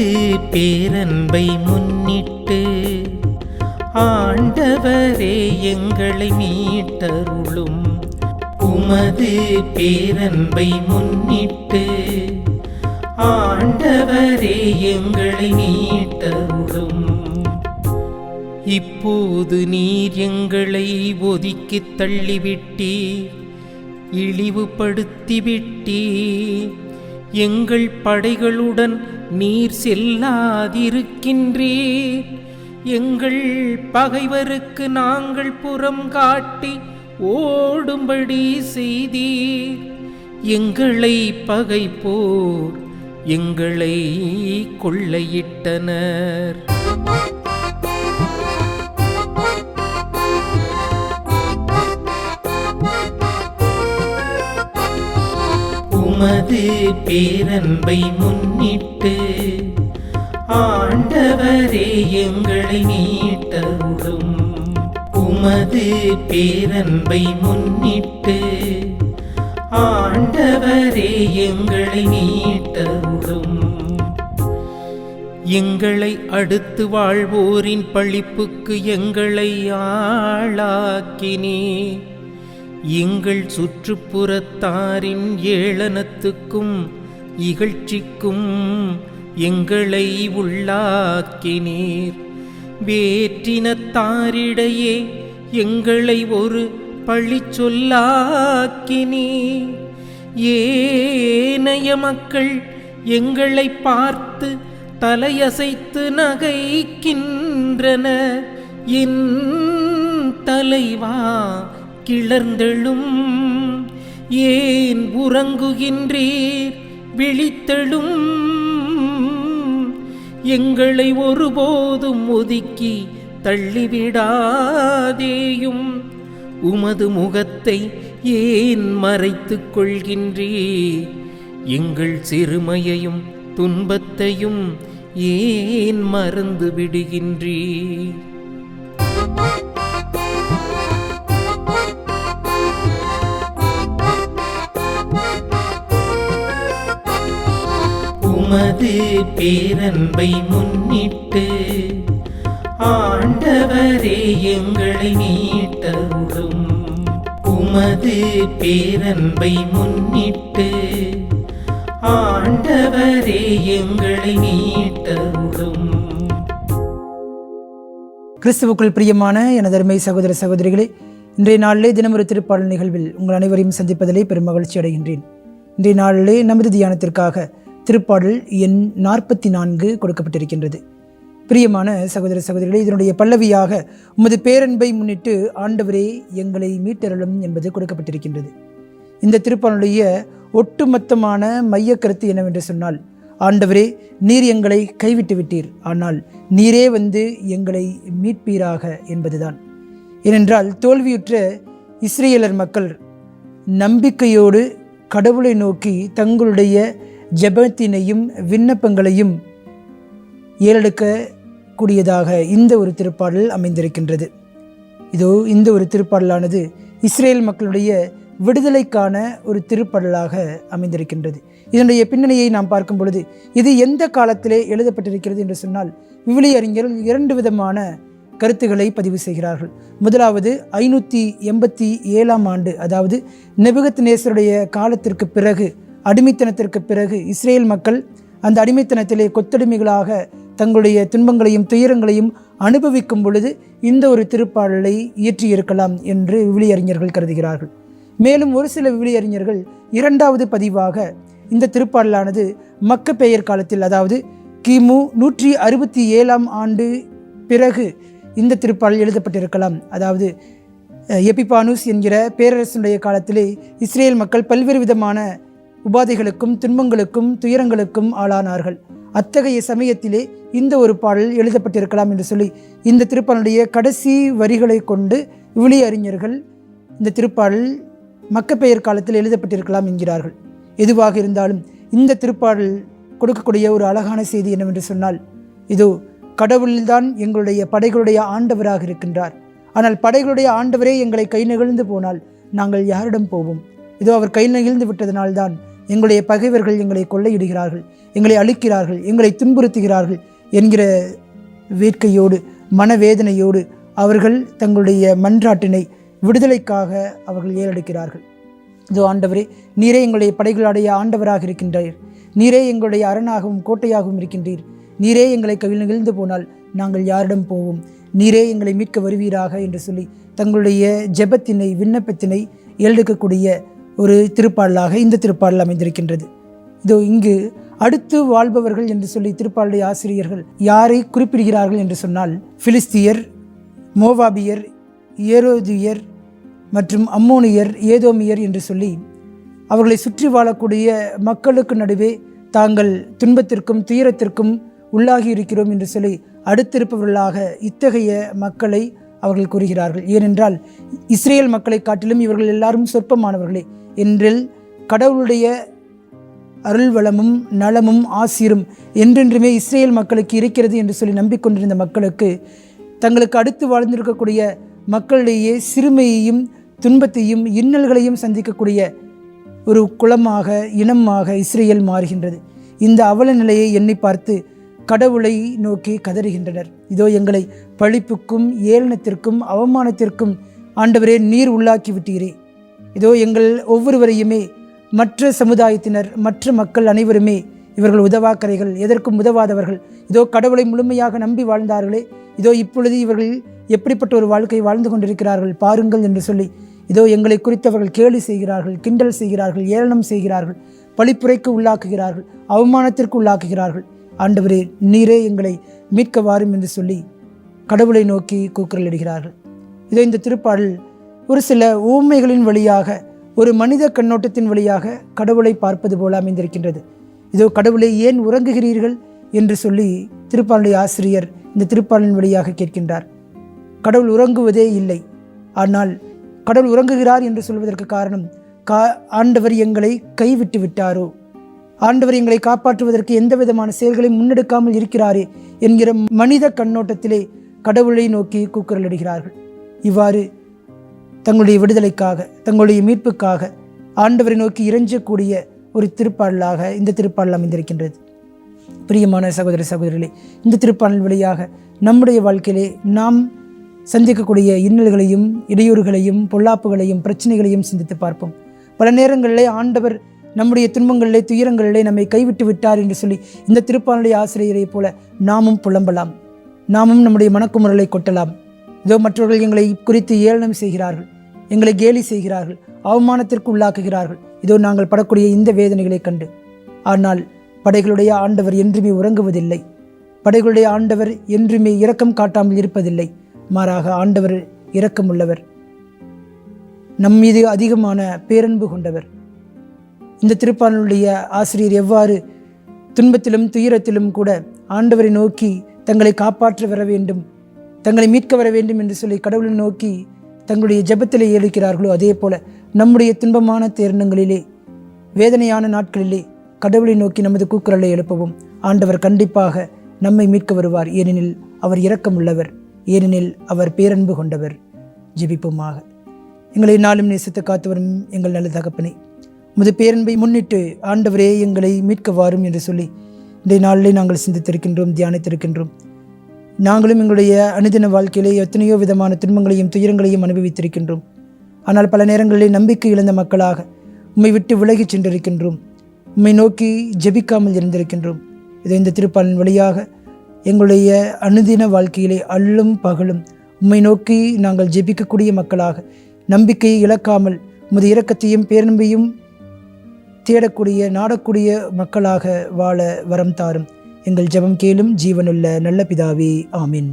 உமது பேரன்பை முன்னிட்டு ஆண்டவரே எங்களை மீட்டருளும். உமது பேரன்பை முன்னிட்டு ஆண்டவரே எங்களை மீட்டருளும். இப்போது நீர் எங்களை ஒதுக்கி தள்ளிவிட்டி இழிவுபடுத்திவிட்டி எங்கள் படைகளுடன் நீர் செல்லாதிருக்கின்றீர். எங்கள் பகைவருக்கு நாங்கள் புறம் காட்டி ஓடும்படி செய்தீர். எங்களை பகைப்போர் எங்களை கொள்ளையிட்டனர். உமது பேரன்பை முன்னிட்டு ஆண்டவரே எங்களை மீட்டருளும் உமது பேரன்பை முன்னிட்டு ஆண்டவரே எங்களை மீட்டருளும் எங்களை அடுத்து வாழ்வோரின் பழிப்புக்கு எங்களை ஆளாக்கினே. எங்கள் சுற்றுப்புறத்தாரின் ஏளனத்துக்கும் இகழ்ச்சிக்கும் எங்களை உள்ளாக்கினீர். வேற்றினத்தாரிடையே எங்களை ஒரு பழி சொல்லாக்கினீர் ஏனைய மக்கள் எங்களை பார்த்து தலையசைத்து நகைக்கின்றன என் தலைவா கிளர்ந்தெழும். ஏன் உறங்குகின்றீர்? விழித்தெழும். எங்களை ஒருபோதும் ஒதுக்கி தள்ளிவிடாதேயும். உமது முகத்தை ஏன் மறைத்துக் கொள்கின்றே எங்கள் சிறுமையையும் துன்பத்தையும் ஏன் மறந்து விடுகின்றே உமது பேரன்பை முன்னிட்டு ஆண்டவரே எங்களை மீட்டருளும் உமது பேரன்பை முன்னிட்டு ஆண்டவரே எங்களை மீட்டருளும் கிறிஸ்துவுக்குள் பிரியமான எனது அருமை சகோதர சகோதரிகளே இன்றைய நாளிலே தினமொரு திருப்பாடல் நிகழ்வில் உங்கள் அனைவரையும் சந்திப்பதிலே பெரும் மகிழ்ச்சி அடைகின்றேன். இன்றைய நாளிலே நமது தியானத்திற்காக திருப்பாடல் எண் நாற்பத்தி நான்கு கொடுக்கப்பட்டிருக்கின்றது. பிரியமான சகோதர சகோதரிகளே இதனுடைய பல்லவியாக உமது பேரன்பை முன்னிட்டு ஆண்டவரே எங்களை மீட்டருளும் என்பது கொடுக்கப்பட்டிருக்கின்றது. இந்த திருப்பாடலுடைய ஒட்டுமொத்தமான மைய கருத்து என்னவென்று சொன்னால் ஆண்டவரே நீர் எங்களை கைவிட்டு விட்டீர். ஆனால் நீரே வந்து எங்களை மீட்பீராக என்பதுதான். ஏனென்றால் தோல்வியுற்ற இஸ்ரேலர் மக்கள் நம்பிக்கையோடு கடவுளை நோக்கி தங்களுடைய ஜெபத்தினையும் விண்ணப்பங்களையும் ஏறெடுக்கக்கூடியதாக இந்த ஒரு திருப்பாடல் அமைந்திருக்கின்றது. இதோ இந்த ஒரு திருப்பாடலானது இஸ்ரேல் மக்களுடைய விடுதலைக்கான ஒரு திருப்பாடலாக அமைந்திருக்கின்றது. இதனுடைய பின்னணியை நாம் பார்க்கும் பொழுது இது எந்த காலத்திலே எழுதப்பட்டிருக்கிறது என்று சொன்னால் விவிலிய அறிஞர்கள் இரண்டு விதமான கருத்துக்களை பதிவு செய்கிறார்கள். முதலாவது ஐநூற்றி எண்பத்தி ஏழாம் ஆண்டு அதாவது நெபுகத் நேசருடைய காலத்திற்கு பிறகு அடிமைத்தனத்திற்கு பிறகு இஸ்ரேல் மக்கள் அந்த அடிமைத்தனத்திலே கொத்தடிமைகளாக தங்களுடைய துன்பங்களையும் துயரங்களையும் அனுபவிக்கும் பொழுது இந்த ஒரு திருப்பாடலை இயற்றியிருக்கலாம் என்று விவிலியறிஞர்கள் கருதுகிறார்கள். மேலும் ஒரு சில விவிலியறிஞர்கள் இரண்டாவது பதிவாக இந்த திருப்பாடலானது மக்க பெயர் காலத்தில் அதாவது கிமு நூற்றி அறுபத்தி ஏழாம் ஆண்டு பிறகு இந்த திருப்பாடல் எழுதப்பட்டிருக்கலாம். அதாவது எபிபானூஸ் எபிபானுஸ் என்கிற பேரரசனுடைய காலத்திலே இஸ்ரேல் மக்கள் பல்வேறு விதமான உபாதைகளுக்கும் துன்பங்களுக்கும் துயரங்களுக்கும் ஆளானார்கள். அத்தகைய சமயத்திலே இந்த ஒரு பாடல் எழுதப்பட்டிருக்கலாம் என்று சொல்லி இந்த திருப்பாடலுடைய கடைசி வரிகளை கொண்டு விவிலிய அறிஞர்கள் இந்த திருப்பாடல் மக்கப்பெயர் காலத்தில் எழுதப்பட்டிருக்கலாம் என்கிறார்கள். எதுவாக இருந்தாலும் இந்த திருப்பாடல் கொடுக்கக்கூடிய ஒரு அழகான செய்தி என்னவென்று சொன்னால் இதோ கடவுள்தான் எங்களுடைய படைகளுடைய ஆண்டவராக இருக்கின்றார். ஆனால் படைகளுடைய ஆண்டவரே எங்களை கை நெகிழ்ந்து போனால் நாங்கள் யாரிடம் போவோம்? இதோ அவர் கை நெகிழ்ந்து விட்டதனால்தான் எங்களுடைய பகைவர்கள் எங்களை கொள்ளையிடுகிறார்கள் எங்களை அழிக்கிறார்கள் எங்களை துன்புறுத்துகிறார்கள் என்கிற வேட்கையோடு மனவேதனையோடு அவர்கள் தங்களுடைய மன்றாட்டினை விடுதலைக்காக அவர்கள் ஏறெடுக்கிறார்கள். இதோ ஆண்டவரே நீரே எங்களுடைய படைகளுடைய ஆண்டவராக இருக்கின்றீர். நீரே எங்களுடைய அரணாகவும் கோட்டையாகவும் இருக்கின்றீர். நீரே எங்களை கவிழ் நிகழ்ந்து போனால் நாங்கள் யாரிடம் போவோம்? நீரே எங்களை மீட்க வருவீராக என்று சொல்லி தங்களுடைய ஜெபத்தினை விண்ணப்பத்தினை எழுக்கக்கூடிய ஒரு திருப்பாடலாக இந்த திருப்பாடல் அமைந்திருக்கின்றது. இதோ இங்கு அடுத்து வாழ்பவர்கள் என்று சொல்லி திருப்பாளுடைய ஆசிரியர்கள் யாரை குறிப்பிடுகிறார்கள் என்று சொன்னால் பிலிஸ்தியர் மோவாபியர் ஏரோதியர் மற்றும் அம்மோனியர் ஏதோமியர் என்று சொல்லி அவர்களை சுற்றி வாழக்கூடிய மக்களுக்கு நடுவே தாங்கள் துன்பத்திற்கும் துயரத்திற்கும் உள்ளாகி இருக்கிறோம் என்று சொல்லி அடுத்திருப்பவர்களாக இத்தகைய மக்களை அவர்கள் கூறுகிறார்கள். ஏனென்றால் இஸ்ரேல் மக்களை காட்டிலும் இவர்கள் எல்லாரும் சொற்பமானவர்களே. என்றில் கடவுளுடைய அருள்வளமும் நலமும் ஆசிரும் என்றென்றுமே இஸ்ரேல் மக்களுக்கு இருக்கிறது என்று சொல்லி நம்பிக்கொண்டிருந்த மக்களுக்கு தங்களுக்கு அடுத்து வாழ்ந்திருக்கக்கூடிய மக்களிடையே சிறுமையையும் துன்பத்தையும் இன்னல்களையும் சந்திக்கக்கூடிய ஒரு குளமாக இனமாக இஸ்ரேல் மாறுகின்றது. இந்த அவல நிலையை எண்ணி பார்த்து கடவுளை நோக்கி கதறுகின்றனர். இதோ எங்களை பழிப்புக்கும் ஏளனத்திற்கும் அவமானத்திற்கும் ஆண்டவரே நீர் உள்ளாக்கி விட்டீரே. இதோ எங்கள் ஒவ்வொருவரையுமே மற்ற சமுதாயத்தினர் மற்ற மக்கள் அனைவருமே இவர்கள் உதவாக்கரைகள் எதற்கும் உதவாதவர்கள். இதோ கடவுளை முழுமையாக நம்பி வாழ்ந்தார்களே. இதோ இப்பொழுது இவர்கள் எப்படிப்பட்ட ஒரு வாழ்க்கை வாழ்ந்து கொண்டிருக்கிறார்கள் பாருங்கள் என்று சொல்லி இதோ எங்களை குறித்தவர்கள் கேலி செய்கிறார்கள் கிண்டல் செய்கிறார்கள் ஏளனம் செய்கிறார்கள் பழிப்புரைக்கு உள்ளாக்குகிறார்கள் அவமானத்திற்கு உள்ளாக்குகிறார்கள். ஆண்டவரே நீரே எங்களை மீட்க வாரும் என்று சொல்லி கடவுளை நோக்கி கூக்குரலிடுகிறார்கள். இதோ இந்த திருப்பாடல் ஒரு சில ஊமைகளின் வழியாக ஒரு மனித கண்ணோட்டத்தின் வழியாக கடவுளை பார்ப்பது போல அமைந்திருக்கின்றது. இதோ கடவுளை ஏன் உறங்குகிறீர்கள்? என்று சொல்லி திருப்பாளுடைய ஆசிரியர் இந்த திருப்பாலின் வழியாக கேட்கின்றார். கடவுள் உறங்குவதே இல்லை. ஆனால் கடவுள் உறங்குகிறார் என்று சொல்வதற்கு காரணம் கா ஆண்டவர் எங்களை கைவிட்டு விட்டாரோ? ஆண்டவர் எங்களை காப்பாற்றுவதற்கு எந்த விதமான செயல்களையும் முன்னெடுக்காமல் இருக்கிறாரே என்கிற மனித கண்ணோட்டத்திலே கடவுளை நோக்கி கூக்குரலிடுகிறார்கள். இவ்வாறு தங்களுடைய விடுதலைக்காக தங்களுடைய மீட்புக்காக ஆண்டவரை நோக்கி இறைஞ்சக்கூடிய ஒரு திருப்பாடலாக இந்த திருப்பாடல் அமைந்திருக்கின்றது. பிரியமான சகோதர சகோதரிகளே இந்த திருப்பாடல் வழியாக நம்முடைய வாழ்க்கையிலே நாம் சந்திக்கக்கூடிய இன்னல்களையும் இடையூறுகளையும் பொல்லாப்புகளையும் பிரச்சனைகளையும் சிந்தித்து பார்ப்போம். பல நேரங்களிலே ஆண்டவர் நம்முடைய துன்பங்களிலே துயரங்களிலே நம்மை கைவிட்டு விட்டார் என்று சொல்லி இந்த திருப்பானுடைய ஆசிரியரை போல நாமும் புலம்பலாம். நாமும் நம்முடைய மனக்குமுறலை கொட்டலாம். இதோ மற்றவர்கள் எங்களை குறித்து ஏளனம் செய்கிறார்கள். எங்களை கேலி செய்கிறார்கள் அவமானத்திற்கு உள்ளாக்குகிறார்கள் இதோ நாங்கள் படக்கூடிய இந்த வேதனைகளை கண்டு. ஆனால் படைகளுடைய ஆண்டவர் என்றுமே உறங்குவதில்லை. படைகளுடைய ஆண்டவர் என்றுமே இரக்கம் காட்டாமல் இருப்பதில்லை. மாறாக ஆண்டவர் இரக்கமுள்ளவர். நம் மீது அதிகமான பேரன்பு கொண்டவர். இந்த திருப்பாடலுடைய ஆசிரியர் எவ்வாறு துன்பத்திலும் துயரத்திலும் கூட ஆண்டவரை நோக்கி தங்களை காப்பாற்ற வர வேண்டும் தங்களை மீட்க வர வேண்டும் என்று சொல்லி கடவுளை நோக்கி தங்களுடைய ஜெபத்திலே ஏழுக்கிறார்களோ அதே போல நம்முடைய துன்பமான தருணங்களிலே வேதனையான நாட்களிலே கடவுளை நோக்கி நமது கூக்குரலை எழுப்பவும். ஆண்டவர் கண்டிப்பாக நம்மை மீட்க வருவார். ஏனெனில் அவர் இரக்கமுள்ளவர். ஏனெனில் அவர் பேரன்பு கொண்டவர். ஜெபிப்போமாக. எங்களை நாளும் நேசித்து காத்து வரும் எங்கள் நல்ல தகப்பனை முது பேரன்பை முன்னிட்டு ஆண்டவரே எங்களை மீட்க வாரும் என்று சொல்லி இன்றைய நாளிலே நாங்கள் சிந்தித்திருக்கின்றோம் தியானித்திருக்கின்றோம். நாங்களும் எங்களுடைய அனுதின வாழ்க்கையிலே எத்தனையோ விதமான துன்பங்களையும் துயரங்களையும் அனுபவித்திருக்கின்றோம். ஆனால் பல நேரங்களிலே நம்பிக்கை இழந்த மக்களாக உம்மை விட்டு விலகிச் சென்றிருக்கின்றோம். உம்மை நோக்கி ஜெபிக்காமல் இருந்திருக்கின்றோம். இதை இந்த திருப்பாலின் வழியாக எங்களுடைய அனுதின வாழ்க்கையிலே அள்ளும் பகலும் உம்மை நோக்கி நாங்கள் ஜெபிக்கக்கூடிய மக்களாக நம்பிக்கையை இழக்காமல் உமது இரக்கத்தையும் பேரன்பையும் தேடக்கூடிய நாடக்கூடிய மக்களாக வாழ வரம் தாரும். எங்கள் ஜெபம் கேளும் ஜீவனுள்ள நல்ல பிதாவே ஆமீன்.